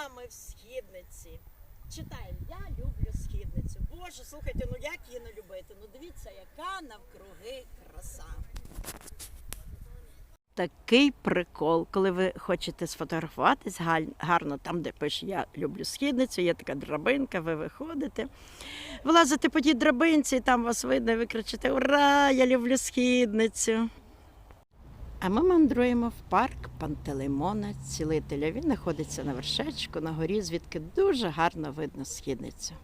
вами в східниці. Читаємо, я люблю східницю. Боже, слухайте, ну як її не любити? Ну дивіться, яка навкруги краса. Такий прикол, коли ви хочете сфотографуватись гарно там, де пише Я люблю східницю, є така драбинка, ви виходите. Вилазите по тій драбинці, і там вас видно, і ви кричите Ура! Я люблю східницю. А ми мандруємо в парк Пантелеймона Цілителя. Він знаходиться на вершечку, на горі, звідки дуже гарно видно східницю.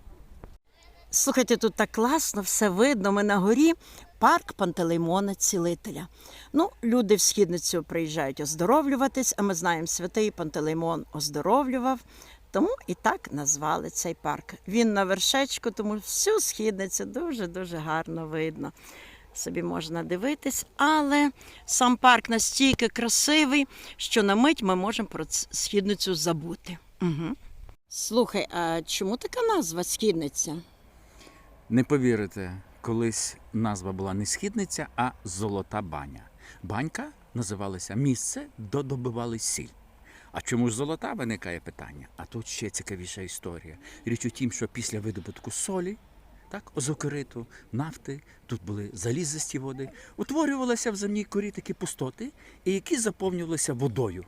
Слухайте, тут так класно, все видно. Ми на горі парк Пантелеймона Цілителя. Ну, люди в східницю приїжджають оздоровлюватись, а ми знаємо, святий Пантелеймон оздоровлював. Тому і так назвали цей парк. Він на вершечку, тому всю східницю дуже-дуже гарно видно. Собі можна дивитись, але сам парк настільки красивий, що на мить ми можемо про східницю забути. Угу. Слухай, а чому така назва східниця? Не повірите, колись назва була не східниця, а золота баня. Банька називалася місце, де добивали сіль. А чому ж золота виникає питання? А тут ще цікавіша історія. Річ у тім, що після видобутку солі, так, озокериту, нафти, тут були залізисті води, утворювалися в земній корі такі пустоти, які заповнювалися водою.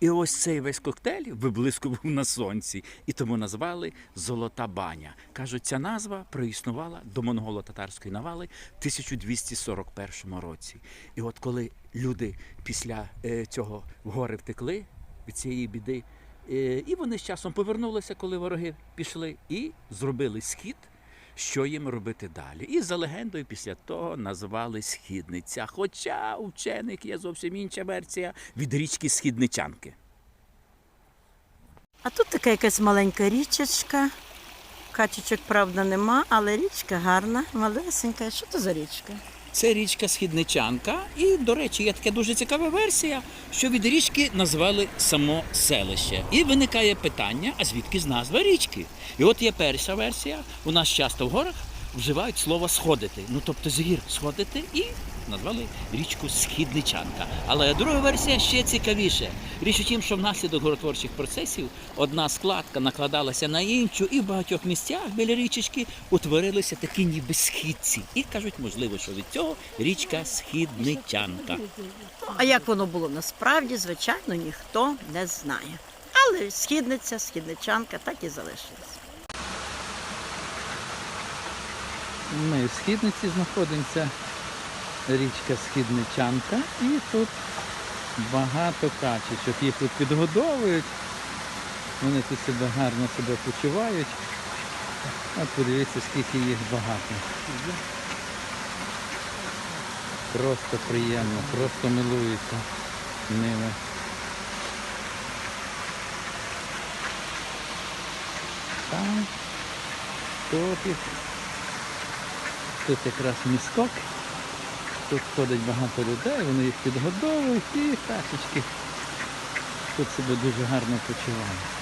І ось цей весь коктейль виблискував на сонці, і тому назвали Золота баня. Кажуть, ця назва проіснувала до монголо-татарської навали в 1241 році. І от коли люди після е, цього в гори втекли від цієї біди, е, і вони з часом повернулися, коли вороги пішли, і зробили схід. Що їм робити далі? І за легендою після того назвали Східниця. Хоча у вчених є зовсім інша версія від річки Східничанки. А тут така якась маленька річечка. Качечок, правда, нема, але річка гарна, малесенька. Що це за річка? Це річка Східничанка. І, до речі, є така дуже цікава версія, що від річки назвали само селище. І виникає питання: а звідки з назва річки? І от є перша версія. У нас часто в горах вживають слово сходити. Ну тобто з гір сходити і назвали річку Східничанка. Але друга версія ще цікавіше. Річ у тім, що внаслідок горотворчих процесів одна складка накладалася на іншу, і в багатьох місцях біля річечки утворилися такі ніби східці. І кажуть, можливо, що від цього річка Східничанка. А як воно було насправді, звичайно, ніхто не знає. Але східниця, східничанка так і залишилась. Ми в східниці знаходимося, річка Східничанка, і тут багато качечок. Їх тут підгодовують. Вони тут себе гарно себе почувають. От подивіться, скільки їх багато. Просто приємно, просто милуються ними. Там, тут їх Тут якраз міскок. Тут ходить багато людей, вони їх підгодовують і пташечки тут себе дуже гарно почувають.